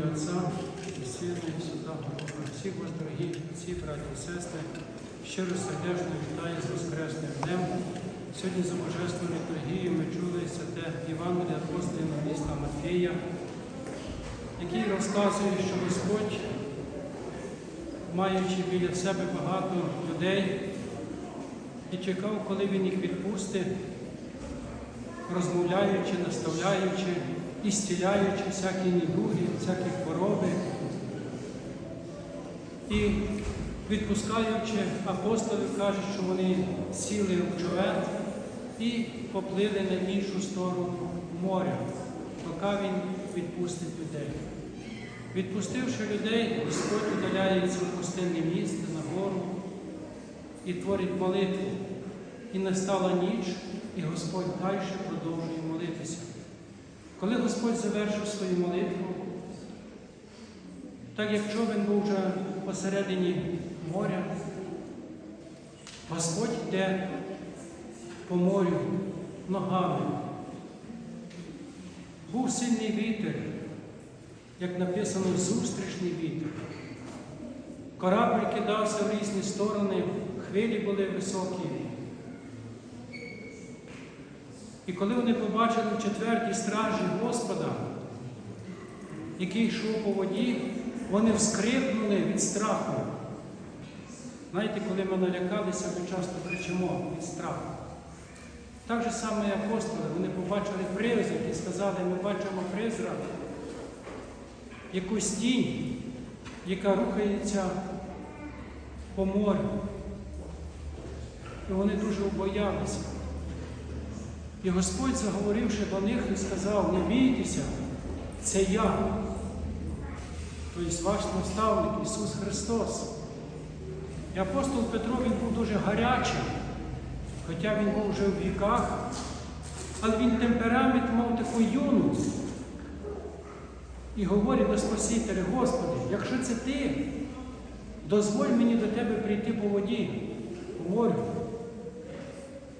ім'я Отця і Сина і Святого Духа. Всіх вас, дорогі отці, браті і сестри, щиро сердечно вітаю з Воскресним днем. Сьогодні за Божественною літургією ми чули святе Євангелія апостола міста Матфія, який розказує, що Господь, маючи біля себе багато людей, і чекав, коли Він їх відпустить, розмовляючи, наставляючи і стіляючи всякі недуги, всякі хвороби. І відпускаючи, апостоли кажуть, що вони сіли в човен і поплили на іншу сторону моря, поки він відпустить людей. Відпустивши людей, Господь удаляється в пустинне місце на гору і творить молитву. І настала ніч, і Господь далі продовжує молитися. Коли Господь завершив свою молитву, так як човен був вже посередині моря, Господь йде по морю ногами. Був сильний вітер, як написано, зустрічний вітер. Корабль кидався в різні сторони, хвилі були високі. І коли вони побачили в четвертій стражі Господа, який йшов по воді, вони вскрикнули від страху. Знаєте, коли ми налякалися, ми часто кричимо від страху. Так же саме і апостоли, вони побачили призрак і сказали, ми бачимо призрак, якусь тінь, яка рухається по морю. І вони дуже обоялися. І Господь, заговоривши до них, і сказав, не бійтеся, це я, тобто ваш наставник Ісус Христос. І апостол Петро він був дуже гарячий, хоча він був вже в віках, але він темперамент мав таку юність. І говорить до Спасителя, Господи, якщо це ти, дозволь мені до тебе прийти по воді, по морю.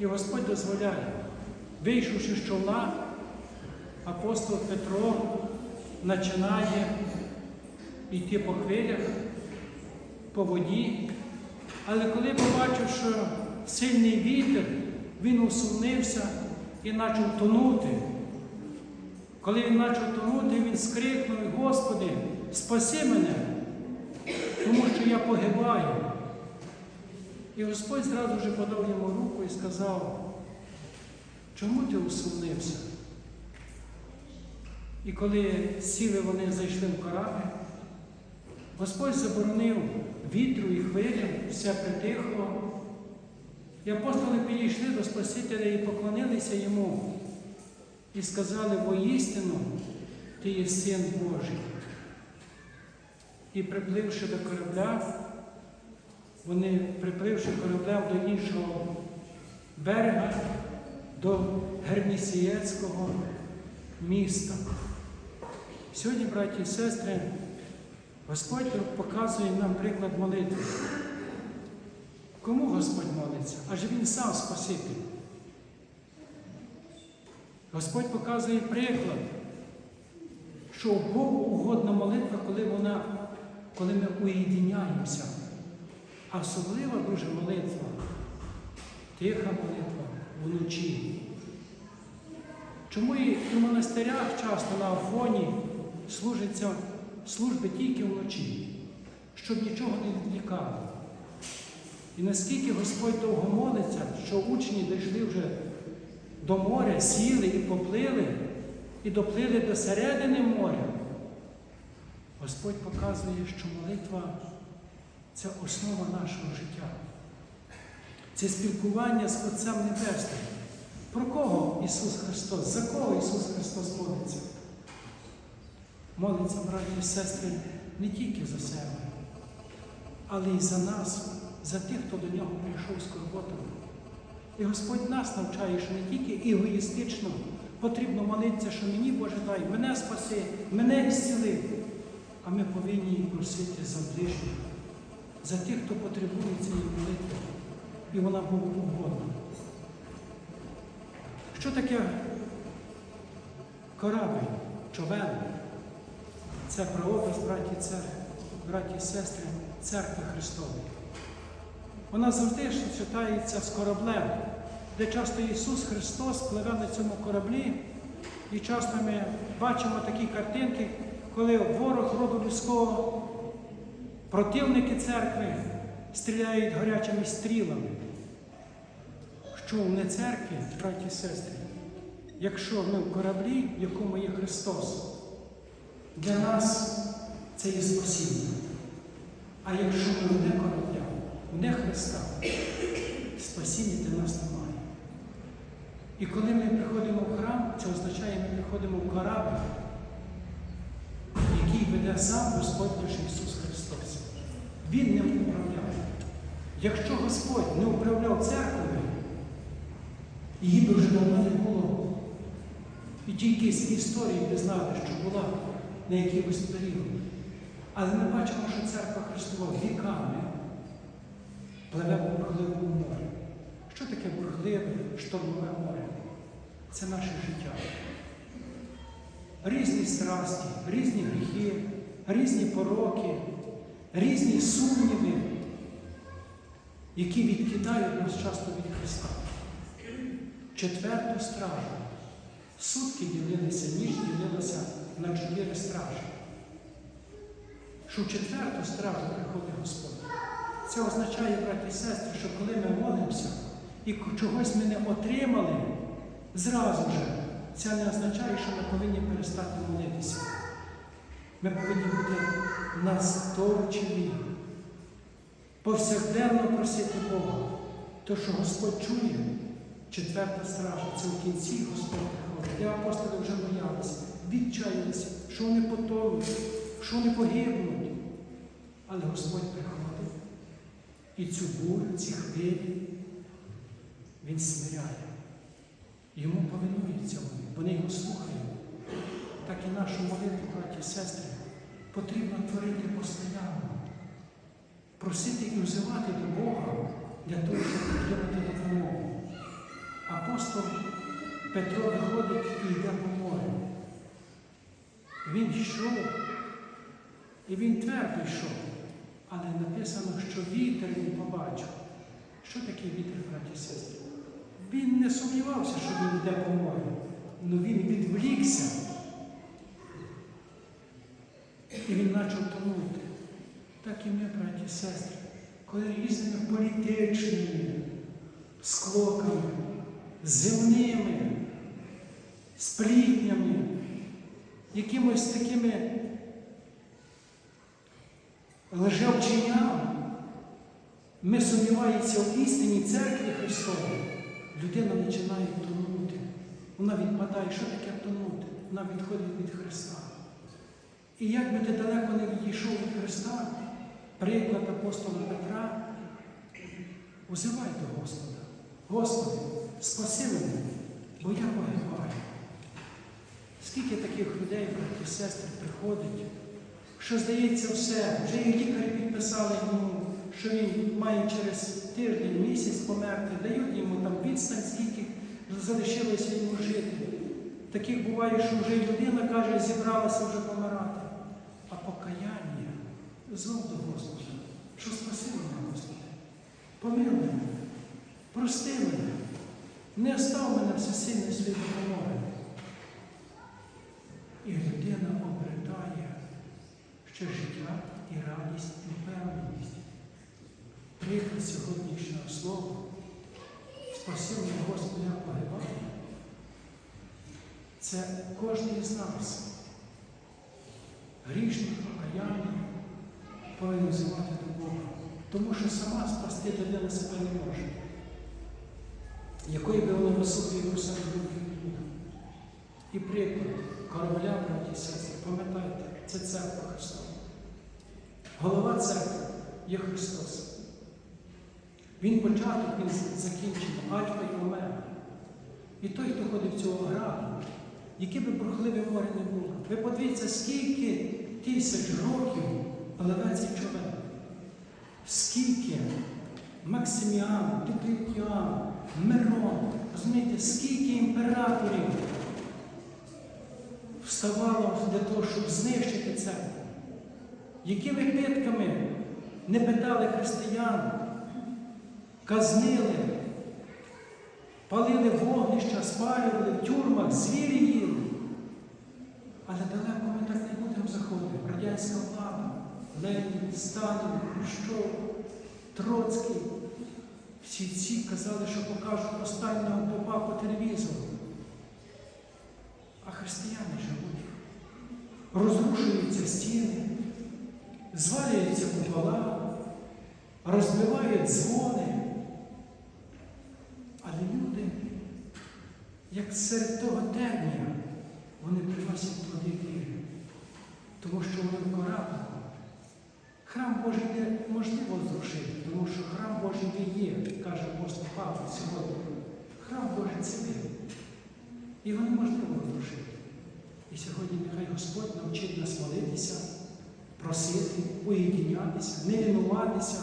І Господь дозволяє. Вийшовши з човна, апостол Петро починає йти по хвилях, по воді, але коли побачив, що сильний вітер, він усунився і почав тонути. Коли він почав тонути, він скрикнув, Господи, спаси мене, тому що я погибаю. І Господь зразу ж подав йому руку і сказав, чому ти усунився? І коли сіли вони зайшли в корабль, Господь заборонив вітру і хвилям, все притихло. І апостоли підійшли до Спасителя і поклонилися йому і сказали, воістину, ти є син Божий. І припливши до корабля, вони, припливши кораблем до іншого берега, до Гернісієцького міста. Сьогодні, браті і сестри, Господь показує нам приклад молитви. Кому Господь молиться? Адже Він сам Спаситель. Господь показує приклад, що Богу угодна молитва, коли вона, коли ми уєдиняємося. А особлива дуже молитва, тиха молитва вночі. Чому і в монастирях часто на Афоні служаться служби тільки вночі, щоб нічого не відвлікало. І наскільки Господь довго молиться, що учні дійшли вже до моря, сіли і поплили, і доплили до середини моря, Господь показує, що молитва це основа нашого життя. Це спілкування з Отцем Небесним. Про кого Ісус Христос? За кого Ісус Христос молиться? Молиться, браті і сестри, не тільки за себе, але й за нас, за тих, хто до нього прийшов з скорботами. І Господь нас навчає, що не тільки егоїстично потрібно молитися, що мені Боже дай, мене спаси, мене ісціли, а ми повинні просити за ближніх, за тих, хто потребує цієї молитви. І вона Богу угодна. Що таке корабль, човен? це прообраз браті браті і сестри, церкви Христової. Вона завжди читається з кораблем, де часто Ісус Христос пливе на цьому кораблі, і часто ми бачимо такі картинки, коли ворог роду людського, противники церкви стріляють гарячими стрілами. Що не церкві, браті і сестри, якщо ми в кораблі, в якому є Христос, для нас це є спасіння. А якщо ми не корабля, не Христа, спасіння для нас немає. І коли ми приходимо в храм, це означає, ми приходимо в корабль, який веде сам Господь наш Ісус Христос. Він не управляє. Якщо Господь не управляв церквою, її би вже давно не було. І тільки з історії би знали, що була на якихось період. Але ми бачимо, що церква Христова віками пливе по бурхливому морі. Що таке бурхливе, штормове море? Це наше життя. Різні страсті, різні гріхи, різні пороки, різні сумніви, які відкидають нас часто від Христа. Четверту стражу. Сутки ділилися, ніж ділилася на чотири стражі. Що в четверту стражу приходить Господь. Це означає, браті і сестри, що коли ми молимося і чогось ми не отримали, зразу же це не означає, що ми повинні перестати молитися. Ми повинні бути настойчиві, повсякденно просити Бога. То, що Господь чує, четверта стража, це в кінці Господь приходить. Де апостоли вже боялися, відчаялися, що вони потонуть, що вони погибнуть. Але Господь приходить і цю бурю, ці хвилі Він смиряє. Йому повинуються вони, вони його слухають. Так і нашу молитву, браті і сестри, потрібно творити постійно, просити і взивати до Бога для того, щоб отримати допомогу. Апостол Петро виходить і йде по морю. Він йшов, і він твердо йшов, але написано, що вітер він побачив. Що таке вітер, браті і сестри? Він не сумнівався, що він йде по морю, але він відвлікся. І він почав тонути. Так і ми, браті і сестри, коли різними політичними склоками, земними, сплітнями, якимось такими лжевченнями, ми сумніваємося в істині церкви Христової, людина починає тонути. Вона відпадає, що таке тонути? Вона відходить від Христа. І як би ти далеко не відійшов від Христа, приклад апостола Петра, узивай до Господа. Господи, спаси мене, бо я погибаю. Скільки таких людей, браті і сестри, приходить, що здається все, вже і лікарі підписали йому, що він має через тиждень, місяць померти, дають йому там відстань, скільки залишилося йому жити. Таких буває, що вже людина каже, зібралася вже помирати. А покаяння знов до Господа, що спаси мене, Господи, помилуй мене, прости мене, не остав мене всесильний свій допомоги. І людина обретає ще життя і радість, і впевненість. Приклад сьогоднішнього слова, спасив мене Господи, я. Це кожен із нас. Грішник, покаяння повинен взивати до Бога. Тому що сама спасти людина себе не може. Якої би вона високої себе думки. І приклад корабля, браті і сестри, пам'ятайте, це церква Христова. Голова церкви є Христос. Він початок, він закінчення, альфа і омега. І той, хто ходить в цього граду, яке би бурхливе море не було. Ви подивіться, скільки тисяч років пливе цей човен. Скільки Максиміан, Диклетіан, Мирон, розумієте, скільки імператорів вставало для того, щоб знищити церкву? Якими питками не питали християн, казнили, палили вогнища, спалювали в тюрмах, звірі їли. Але далеко ми так не будемо заходити. Радянська влада, Ленін, Сталін, Хрущов, Троцький. Всі ці казали, що покажуть останнього попа по телевізору. А християни живуть. Розрушуються стіни, звалюються купола, розбивають дзвони. Але люди, як серед того термія, вони приносять плоди віри, тому що вони в кораблику. Храм Божий неможливо зрушити, тому що храм Божий ви є, каже апостол Павло сьогодні. Храм Божий це ви. Його неможливо розрушити. І сьогодні нехай Господь навчить нас молитися, просити, уєднятися, не лінуватися.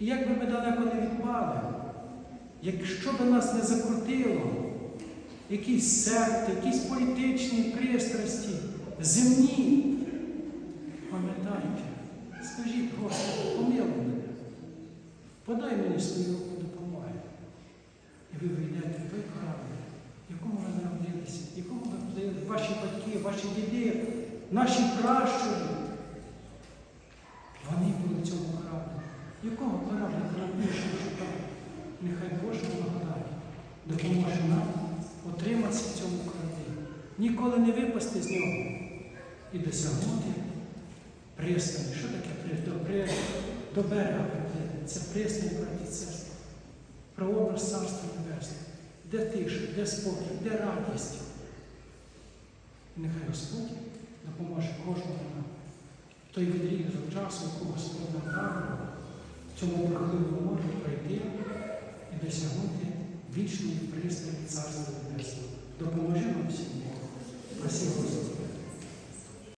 І як би ми далеко не відпали, якщо би нас не закрутило, якісь секти, якісь політичні пристрасті, земні, пам'ятайте, скажіть, Господи, помилуй мене, подай мені свою руку допомоги. І ви вийдете в той в якому ви народилися, якому ви плили, ваші батьки, ваші діди, наші пращури. Вони були в цьому кораблі. Якого корабля корабніше шукали? Нехай Божа благодать допоможе нам утриматися в цьому кораблі, ніколи не випасти з нього і досягнути пристані. Що таке пристань? До, берега приплити? Це пристань, браті і сестри. Прообраз Царства Небесного. Де тиша, де спокій, де радість. Нехай Господь допоможе кожному нам. Той відрізок часу, яку Господь нам дав, в цьому бурхливому морі пройти і досягнути вічної пристані Царства Небесного.